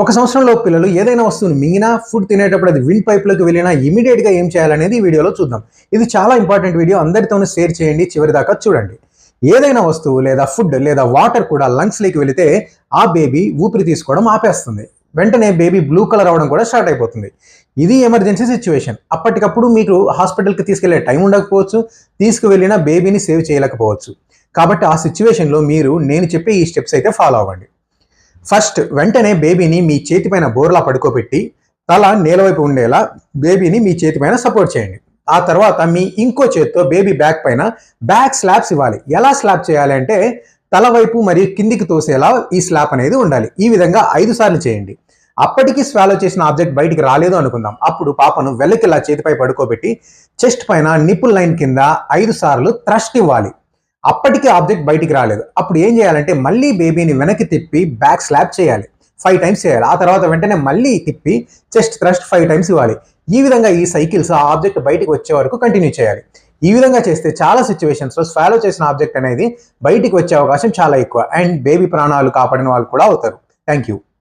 ఒక సంవత్సరంలో పిల్లలు ఏదైనా వస్తువుని మింగినా ఫుడ్ తినేటప్పుడు అది విండ్ పైప్లోకి వెళ్ళినా ఇమీడియట్గా ఏం చేయాలనేది ఈ వీడియోలో చూద్దాం. ఇది చాలా ఇంపార్టెంట్ వీడియో అందరితోనూ షేర్ చేయండి. చివరి దాకా చూడండి. ఏదైనా వస్తువు లేదా ఫుడ్ లేదా వాటర్ కూడా లంగ్స్లోకి వెళితే ఆ బేబీ ఊపిరి తీసుకోవడం ఆపేస్తుంది. వెంటనే బేబీ బ్లూ కలర్ అవడం కూడా స్టార్ట్ అయిపోతుంది. ఇది ఎమర్జెన్సీ సిచ్యువేషన్ అప్పటికప్పుడు మీకు హాస్పిటల్కి తీసుకెళ్ళే టైం ఉండకపోవచ్చు. తీసుకువెళ్ళిన బేబీని సేవ్ చేయలేకపోవచ్చు. కాబట్టి ఆ సిచ్యువేషన్లో మీరు నేను చెప్పే ఈ స్టెప్స్ అయితే ఫాలో అవ్వండి. ఫస్ట్ వెంటనే బేబీని మీ చేతిపైన బోర్లా పడుకోబెట్టి తల నేలవైపు ఉండేలా బేబీని మీ చేతిపైన సపోర్ట్ చేయండి. ఆ తర్వాత మీ ఇంకో చేత్తో బేబీ బ్యాక్ పైన బ్యాక్ స్లాబ్స్ ఇవ్వాలి. ఎలా స్లాబ్ చేయాలి అంటే తల వైపు మరియు కిందికి తోసేలా ఈ స్లాబ్ అనేది ఉండాలి. ఈ విధంగా ఐదు సార్లు చేయండి. అప్పటికి స్వాలో చేసిన ఆబ్జెక్ట్ బయటికి రాలేదు అనుకుందాం. అప్పుడు పాపను వెల్లకిలా చేతిపై పడుకోబెట్టి చెస్ట్ పైన నిప్పుల్ లైన్ కింద ఐదు సార్లు థ్రస్ట్ ఇవ్వాలి. అప్పటికే ఆబ్జెక్ట్ బయటికి రాలేదు. అప్పుడు ఏం చేయాలంటే మళ్ళీ బేబీని వెనక్కి తిప్పి బ్యాక్ స్లాబ్ చేయాలి. ఫైవ్ టైమ్స్ చేయాలి. ఆ తర్వాత వెంటనే మళ్ళీ తిప్పి చెస్ట్ థ్రస్ట్ ఫైవ్ టైమ్స్ ఇవ్వాలి. ఈ విధంగా ఈ సైకిల్స్ ఆ ఆబ్జెక్ట్ బయటికి వచ్చే వరకు కంటిన్యూ చేయాలి. ఈ విధంగా చేస్తే చాలా సిచ్యువేషన్స్లో స్వాలో చేసిన ఆబ్జెక్ట్ అనేది బయటికి వచ్చే అవకాశం చాలా ఎక్కువ. అండ్ బేబీ ప్రాణాలు కాపాడిన వాళ్ళు కూడా అవుతారు. Thank you